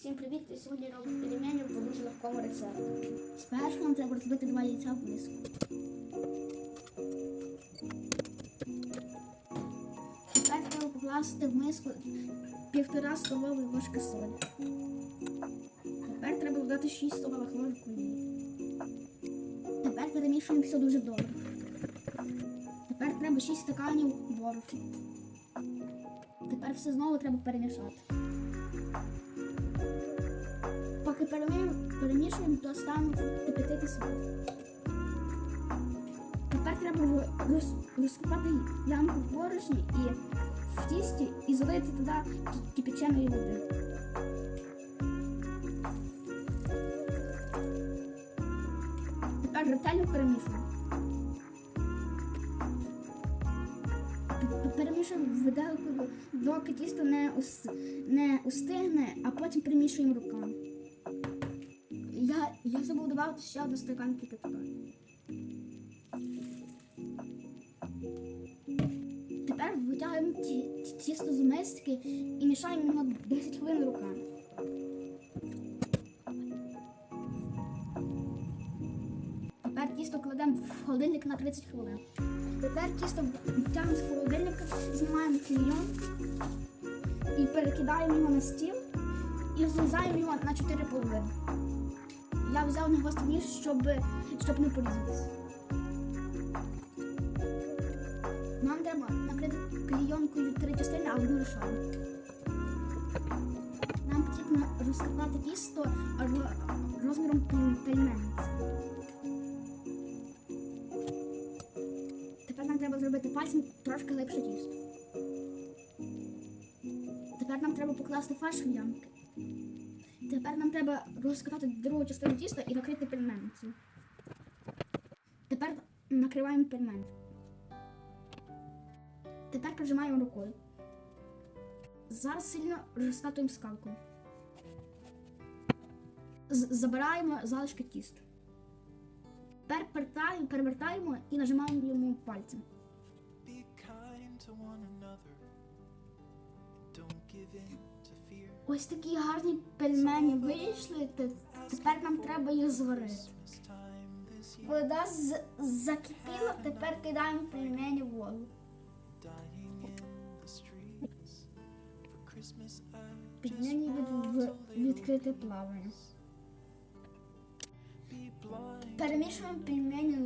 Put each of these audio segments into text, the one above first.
Всім привіт! І сьогодні робимо пельмені по дуже легкому рецепту. Спершу нам треба розбити два яйця в миску. Тепер треба покласти в миску півтора столової ложки солі. Тепер треба додати 6 столових ложок олії. Тепер перемішуємо все дуже добре. Тепер треба 6 стаканів борошна. Тепер все знову треба перемішати. Поки перемішуємо, то стануть кипятити смак. Тепер треба роз- роз- розкопати ямку в борошні і в тісті і залити туди ки- кипяченої води. Тепер ретельно перемішуємо. Перемішуємо виделкою, доки тісто не устигне, а потім перемішуємо руками. Я, забув додати ще один стакан кипятка. Тепер витягуємо ті, ті- тісто з миски і мішаємо його 10 хвилин руками. Тепер тісто кладемо в холодильник на 30 хвилин. Тепер тісто витягуємо з холодильника, знімаємо клейон і перекидаємо його на стіл і розрізаємо його на 4 половини. Я взяв на гострий ніж, щоб, щоб не порізатися. Нам треба накрити клейонкою три частини, а одну лишаємо. Нам потрібно розкопати тісто розміром пель- пельменець. Тепер нам треба зробити пальцем трошки липше тісто. Тепер нам треба покласти фарш в ямки. Тепер нам треба розкатати другу частину тіста і накрити пельменницю. Тепер накриваємо пельмен. Тепер прижимаємо рукою. Зараз сильно розкатуємо скалкою. З- Забираємо залишки тіста. Тепер перевертаємо і нажимаємо йому пальцем. Ось такі гарні пельмені вийшли. Тепер нам треба їх зварити. Вода закипіла, тепер кидаємо пельмені в воду. Пельмені від, в відкрите плавання. Перемішуємо пельмені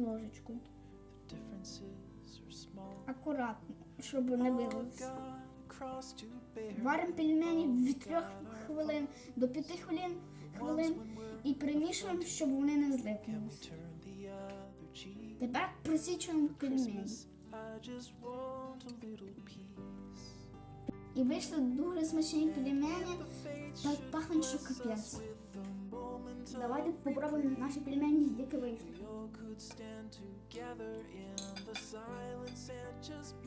small. Акуратно, щоб не вилилося. Варимо пельмені від 3 хвилин до 5 хвилин, хвилин і перемішуємо, щоб вони не cheek? Тепер просічуємо пельмені. І вийшли дуже смачні пельмені, так пахнуть, що капець. Давайте попробуємо наші пельмені, які вийшли.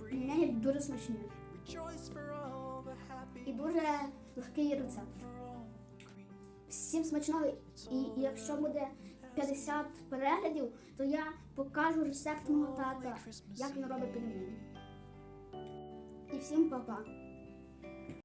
Пельмені дуже смачні. І дуже легкий рецепт. Всім смачного. І якщо буде 50 переглядів, то я покажу рецепт мого тата, як він робить пельмені. І всім па-па.